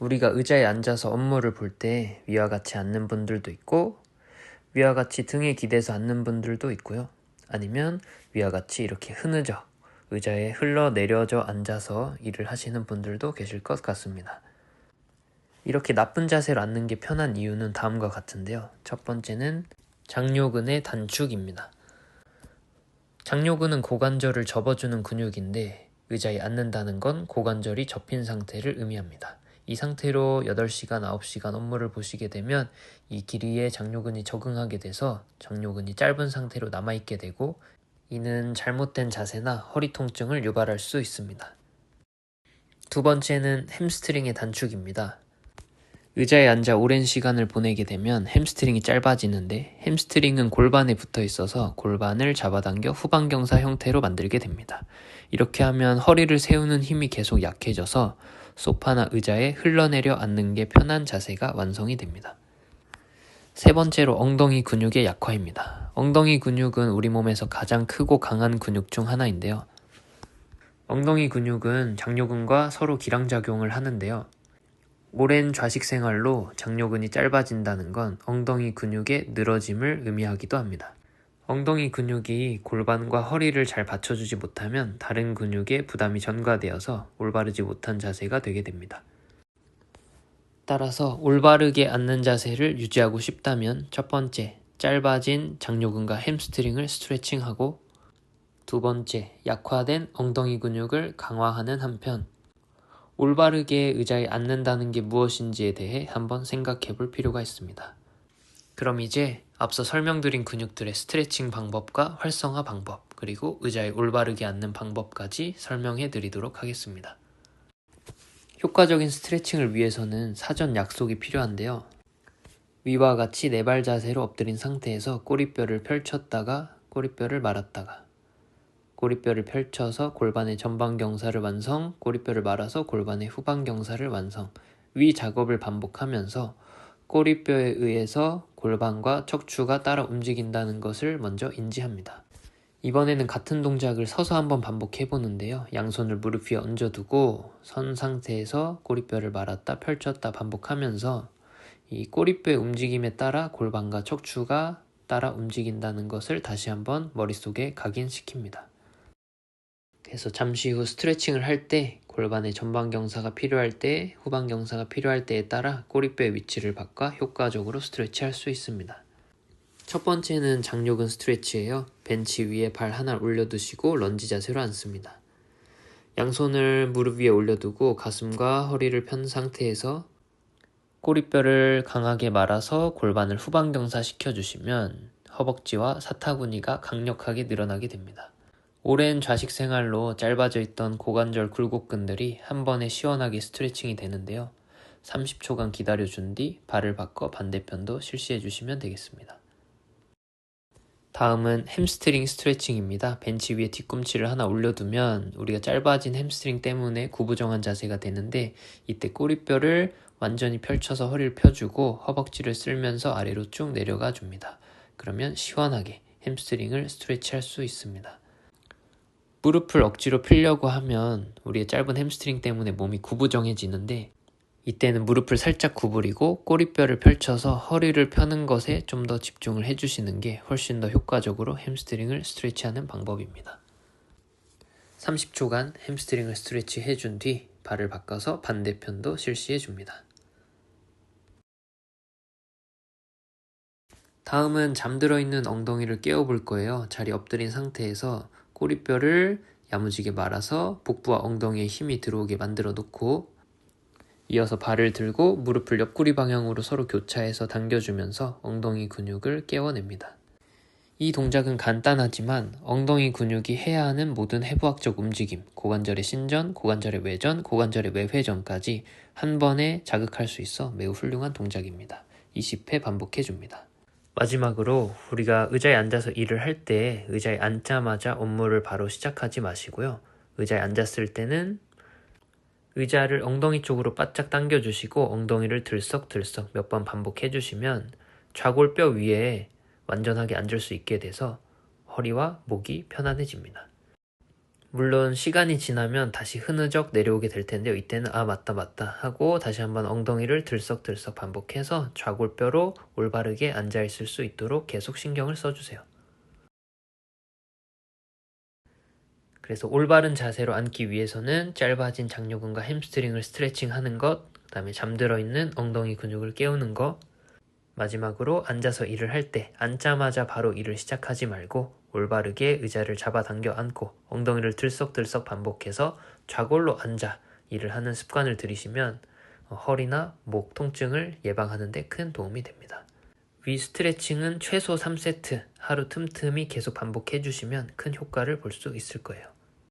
우리가 의자에 앉아서 업무를 볼 때 위와 같이 앉는 분들도 있고 위와 같이 등에 기대서 앉는 분들도 있고요. 아니면 위와 같이 이렇게 흐느져 의자에 흘러내려져 앉아서 일을 하시는 분들도 계실 것 같습니다. 이렇게 나쁜 자세로 앉는 게 편한 이유는 다음과 같은데요. 첫 번째는 장요근의 단축입니다. 장요근은 고관절을 접어주는 근육인데 의자에 앉는다는 건 고관절이 접힌 상태를 의미합니다. 이 상태로 8시간, 9시간 업무를 보시게 되면 이 길이에 장요근이 적응하게 돼서 장요근이 짧은 상태로 남아있게 되고 이는 잘못된 자세나 허리 통증을 유발할 수 있습니다. 두 번째는 햄스트링의 단축입니다. 의자에 앉아 오랜 시간을 보내게 되면 햄스트링이 짧아지는데 햄스트링은 골반에 붙어 있어서 골반을 잡아당겨 후방경사 형태로 만들게 됩니다. 이렇게 하면 허리를 세우는 힘이 계속 약해져서 소파나 의자에 흘러내려 앉는 게 편한 자세가 완성이 됩니다. 세 번째로 엉덩이 근육의 약화입니다. 엉덩이 근육은 우리 몸에서 가장 크고 강한 근육 중 하나인데요. 엉덩이 근육은 장요근과 서로 기량작용을 하는데요. 오랜 좌식 생활로 장요근이 짧아진다는 건 엉덩이 근육의 늘어짐을 의미하기도 합니다. 엉덩이 근육이 골반과 허리를 잘 받쳐주지 못하면 다른 근육에 부담이 전가되어서 올바르지 못한 자세가 되게 됩니다. 따라서 올바르게 앉는 자세를 유지하고 싶다면 첫 번째, 짧아진 장요근과 햄스트링을 스트레칭하고 두 번째, 약화된 엉덩이 근육을 강화하는 한편 올바르게 의자에 앉는다는 게 무엇인지에 대해 한번 생각해 볼 필요가 있습니다. 그럼 이제 앞서 설명드린 근육들의 스트레칭 방법과 활성화 방법, 그리고 의자에 올바르게 앉는 방법까지 설명해 드리도록 하겠습니다. 효과적인 스트레칭을 위해서는 사전 약속이 필요한데요. 위와 같이 네 발 자세로 엎드린 상태에서 꼬리뼈를 펼쳤다가 꼬리뼈를 말았다가 꼬리뼈를 펼쳐서 골반의 전방 경사를 완성, 꼬리뼈를 말아서 골반의 후방 경사를 완성. 위 작업을 반복하면서 꼬리뼈에 의해서 골반과 척추가 따라 움직인다는 것을 먼저 인지합니다. 이번에는 같은 동작을 서서 한번 반복해 보는데요. 양손을 무릎 위에 얹어두고 선 상태에서 꼬리뼈를 말았다 펼쳤다 반복하면서 이 꼬리뼈의 움직임에 따라 골반과 척추가 따라 움직인다는 것을 다시 한번 머릿속에 각인시킵니다. 그래서 잠시 후 스트레칭을 할 때 골반의 전방 경사가 필요할 때, 후방 경사가 필요할 때에 따라 꼬리뼈의 위치를 바꿔 효과적으로 스트레치할 수 있습니다. 첫 번째는 장요근 스트레치예요. 벤치 위에 발 하나를 올려두시고 런지 자세로 앉습니다. 양손을 무릎 위에 올려두고 가슴과 허리를 편 상태에서 꼬리뼈를 강하게 말아서 골반을 후방 경사 시켜 주시면 허벅지와 사타구니가 강력하게 늘어나게 됩니다. 오랜 좌식 생활로 짧아져 있던 고관절 굴곡근들이 한 번에 시원하게 스트레칭이 되는데요. 30초간 기다려준 뒤 발을 바꿔 반대편도 실시해 주시면 되겠습니다. 다음은 햄스트링 스트레칭입니다. 벤치 위에 뒤꿈치를 하나 올려두면 우리가 짧아진 햄스트링 때문에 구부정한 자세가 되는데 이때 꼬리뼈를 완전히 펼쳐서 허리를 펴주고 허벅지를 쓸면서 아래로 쭉 내려가 줍니다. 그러면 시원하게 햄스트링을 스트레치할 수 있습니다. 무릎을 억지로 풀려고 하면 우리의 짧은 햄스트링 때문에 몸이 구부정해지는데 이때는 무릎을 살짝 구부리고 꼬리뼈를 펼쳐서 허리를 펴는 것에 좀 더 집중을 해주시는 게 훨씬 더 효과적으로 햄스트링을 스트레치하는 방법입니다. 30초간 햄스트링을 스트레치 해준 뒤 발을 바꿔서 반대편도 실시해 줍니다. 다음은 잠들어 있는 엉덩이를 깨워 볼 거예요. 자리 엎드린 상태에서 꼬리뼈를 야무지게 말아서 복부와 엉덩이에 힘이 들어오게 만들어 놓고 이어서 발을 들고 무릎을 옆구리 방향으로 서로 교차해서 당겨주면서 엉덩이 근육을 깨워냅니다. 이 동작은 간단하지만 엉덩이 근육이 해야 하는 모든 해부학적 움직임, 고관절의 신전, 고관절의 외전, 고관절의 외회전까지 한 번에 자극할 수 있어 매우 훌륭한 동작입니다. 20회 반복해 줍니다. 마지막으로 우리가 의자에 앉아서 일을 할 때 의자에 앉자마자 업무를 바로 시작하지 마시고요. 의자에 앉았을 때는 의자를 엉덩이 쪽으로 바짝 당겨주시고 엉덩이를 들썩들썩 몇 번 반복해 주시면 좌골뼈 위에 완전하게 앉을 수 있게 돼서 허리와 목이 편안해집니다. 물론 시간이 지나면 다시 흐느적 내려오게 될 텐데요. 이때는 아 맞다 맞다 하고 다시 한번 엉덩이를 들썩들썩 반복해서 좌골뼈로 올바르게 앉아 있을 수 있도록 계속 신경을 써주세요. 그래서 올바른 자세로 앉기 위해서는 짧아진 장요근과 햄스트링을 스트레칭 하는 것, 그 다음에 잠들어 있는 엉덩이 근육을 깨우는 것, 마지막으로 앉아서 일을 할 때 앉자마자 바로 일을 시작하지 말고 올바르게 의자를 잡아당겨 앉고 엉덩이를 들썩들썩 반복해서 좌골로 앉아 일을 하는 습관을 들이시면 어, 허리나 목 통증을 예방하는 데 큰 도움이 됩니다. 위 스트레칭은 최소 3세트 하루 틈틈이 계속 반복해 주시면 큰 효과를 볼 수 있을 거예요.